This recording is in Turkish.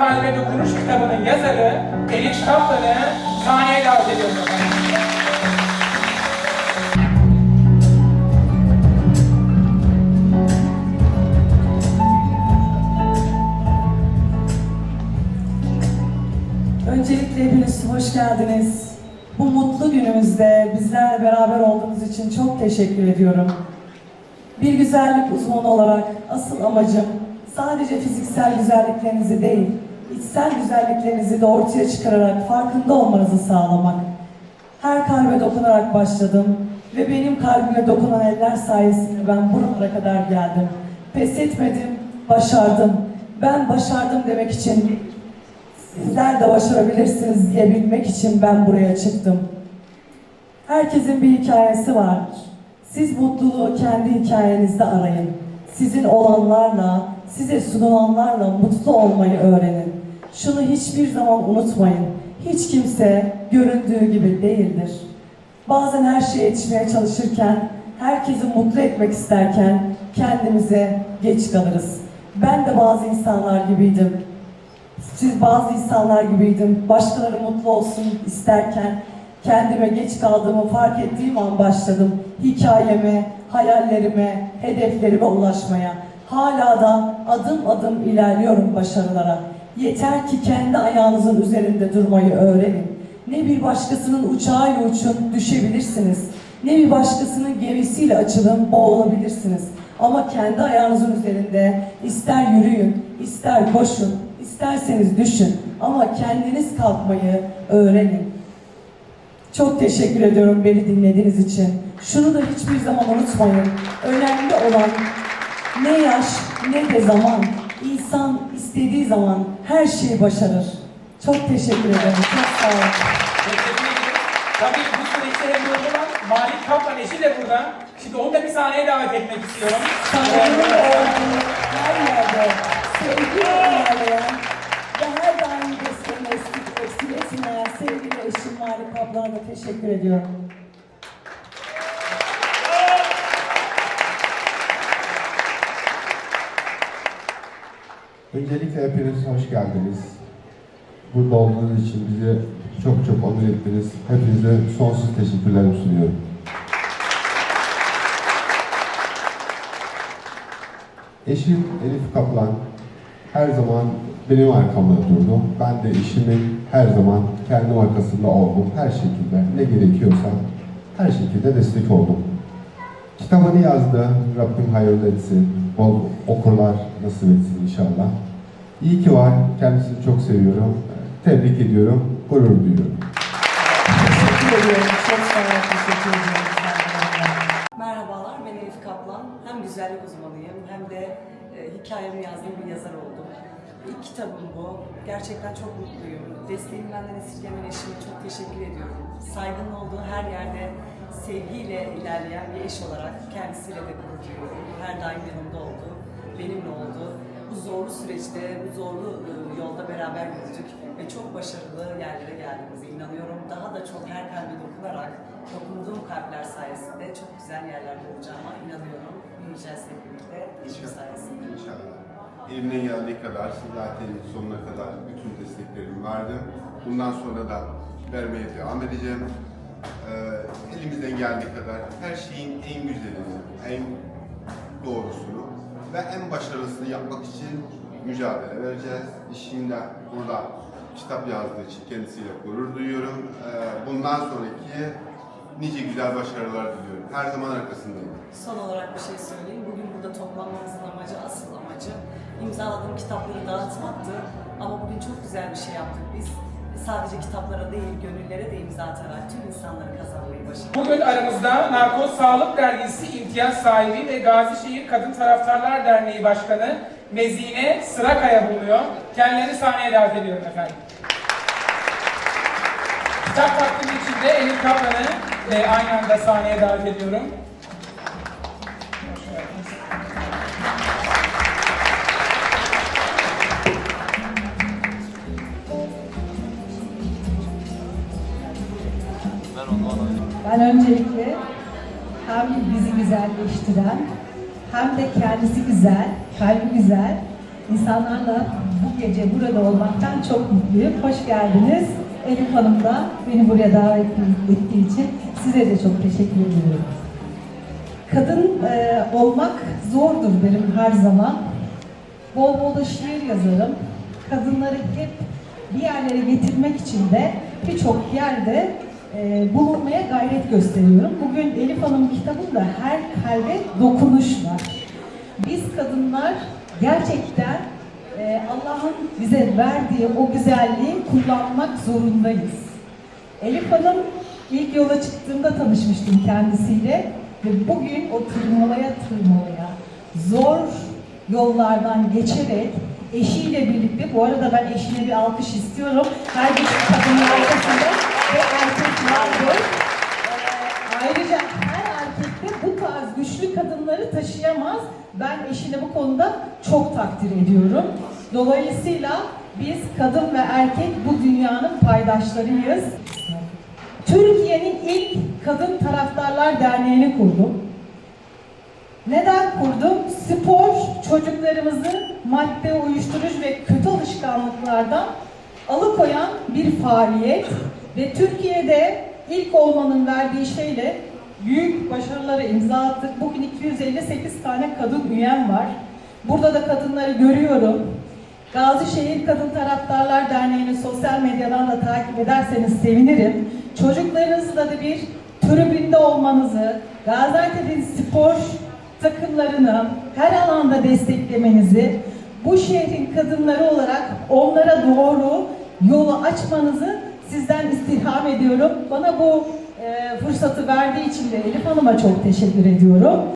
Kalbe Dokunuş kitabının yazarı Elif Kaplan'ı sahneye davet ediyorum. Öncelikle hepiniz hoş geldiniz. Bu mutlu günümüzde bizlerle beraber olduğunuz için çok teşekkür ediyorum. Bir güzellik uzmanı olarak asıl amacım sadece fiziksel güzelliklerinizi değil, içsel güzelliklerinizi de ortaya çıkararak farkında olmanızı sağlamak. Her kalbe dokunarak başladım ve benim kalbime dokunan eller sayesinde ben buralara kadar geldim. Pes etmedim, başardım. Ben başardım demek için Sizler de başarabilirsiniz diyebilmek için ben buraya çıktım. Herkesin bir hikayesi vardır. Siz mutluluğu kendi hikayenizde arayın. Sizin olanlarla, size sunulanlarla mutlu olmayı öğrenin. Şunu hiçbir zaman unutmayın. Hiç kimse göründüğü gibi değildir. Bazen her şeye yetişmeye çalışırken, herkesi mutlu etmek isterken kendimize geç kalırız. Ben de bazı insanlar gibiydim. Siz bazı insanlar gibiydim. Başkaları mutlu olsun isterken kendime geç kaldığımı fark ettiğim an başladım. Hikayeme, hayallerime, hedeflerime ulaşmaya. Hala da adım adım ilerliyorum başarılara. Yeter ki kendi ayağınızın üzerinde durmayı öğrenin. Ne bir başkasının uçağıyla uçun düşebilirsiniz. Ne bir başkasının gemisiyle açılın boğulabilirsiniz. Ama kendi ayağınızın üzerinde ister yürüyün, ister koşun, isterseniz düşün. Ama kendiniz kalkmayı öğrenin. Çok teşekkür ediyorum beni dinlediğiniz için. Şunu da hiçbir zaman unutmayın. Önemli olan ne yaş ne de zaman. İnsan istediği zaman her şeyi başarır. Çok teşekkür ederim. Çok sağ olun. Teşekkür ederim. Tabii bu süreçte hem burada var, Malik Kaplan eşi de burada. Şimdi onu da bir sahneye davet etmek istiyorum. Saygılı olduğu her yerde sevgiyle ilerleyen ve her daim eksik etmeyen sevgili eşim Malik Kaplan'a da teşekkür ediyorum. Öncelikle hepiniz hoş geldiniz. Burada olduğunuz için bizi çok çok onur ettiniz. Hepinize sonsuz teşekkürlerimi sunuyorum. Eşim Elif Kaplan her zaman benim arkamda durdu. Ben de eşimin her zaman kendim arkasında oldum. Her şekilde ne gerekiyorsa her şekilde destek oldum. Kitabını yazdı. Rabbim hayırlı etsin. Bol okurlar nasip etsin inşallah. İyi ki var. Kendisini çok seviyorum. Tebrik ediyorum. Gurur duyuyorum. Teşekkür ediyorum. Çok sağ olun. Teşekkür ediyorum. Merhabalar, ben Elif Kaplan. Hem güzellik uzmanıyım hem de e, hikayemi yazdığım bir yazar oldum. İlk kitabım bu. Gerçekten çok mutluyum. Desteğini benden esirgemen eşime çok teşekkür ediyorum. Saygının olduğu her yerde sevgiyle ilerleyen bir eş olarak kendisiyle de gurur duyuyorum. Her daim yanımda oldu, benimle oldu. Bu zorlu süreçte, bu zorlu e, yolda beraber yürüdük ve çok başarılı yerlere geldiğimize inanıyorum. Daha da çok her kalbe dokunarak, dokunduğum kalpler sayesinde çok güzel yerlerde olacağıma inanıyorum. Büyüyeceğiz hep birlikte, sayesinde. İnşallah. Elimden geldiği kadar zaten sonuna kadar bütün desteklerimi verdim. Bundan sonra da vermeye devam edeceğim. Ee, elimizden geldiği kadar her şeyin en güzelini, en doğrusunu ve en başarılısını yapmak için mücadele vereceğiz. İşimde burada kitap yazdığı için kendisiyle gurur duyuyorum. Ee, bundan sonraki nice güzel başarılar diliyorum. Her zaman arkasındayım. Son olarak bir şey söyleyeyim. Bugün burada toplanmamızın amacı, asıl amacı imzaladığım kitapları dağıtmaktı. Ama bugün çok güzel bir şey yaptık biz. Sadece kitaplara değil, gönüllere de imza atarak tüm insanları kazanmayı başardık. Bugün aramızda Narkoz Sağlık Dergisi imtiyaz sahibi ve Gazişehir Kadın Taraftarlar Derneği Başkanı Mezine Sırakaya bulunuyor. Kendilerini sahneye davet ediyorum efendim. Kitap takdimi için de Elif Kaplan'ı e, aynı anda sahneye davet ediyorum. Ben öncelikle hem bizi güzelleştiren hem de kendisi güzel, kalbi güzel insanlarla bu gece burada olmaktan çok mutluyum. Hoş geldiniz. Elif Hanım da beni buraya davet ettiği için size de çok teşekkür ediyorum. Kadın e, olmak zordur derim her zaman. Bol bol da şiir yazarım. Kadınları hep bir yerlere getirmek için de birçok yerde e, bulunmaya gayret gösteriyorum. Bugün Elif Hanım kitabında her kalbe dokunuş var. Biz kadınlar gerçekten e, Allah'ın bize verdiği o güzelliği kullanmak zorundayız. Elif Hanım ilk yola çıktığımda tanışmıştım kendisiyle ve bugün o tırmalaya tırmalaya zor yollardan geçerek eşiyle birlikte, bu arada ben eşine bir alkış istiyorum. Her bir kadının arkasında ve erkek vardır. Ee, Ayrıca her erkek de bu tarz güçlü kadınları taşıyamaz. Ben eşini bu konuda çok takdir ediyorum. Dolayısıyla biz kadın ve erkek bu dünyanın paydaşlarıyız. Türkiye'nin ilk Kadın Taraftarlar Derneği'ni kurdum. Neden kurdum? Spor çocuklarımızı madde, uyuşturucu ve kötü alışkanlıklardan alıkoyan bir faaliyet ve Türkiye'de ilk olmanın verdiği şeyle büyük başarılara imza attık. Bugün 258 tane kadın üyem var. Burada da kadınları görüyorum. Gazişehir Kadın Taraftarlar Derneği'ni sosyal medyadan da takip ederseniz sevinirim. Çocuklarınızla da bir tribünde olmanızı, Gaziantep'in spor takımlarını her alanda desteklemenizi, bu şehrin kadınları olarak onlara doğru yolu açmanızı sizden istirham ediyorum. Bana bu e, fırsatı verdiği için de Elif Hanım'a çok teşekkür ediyorum.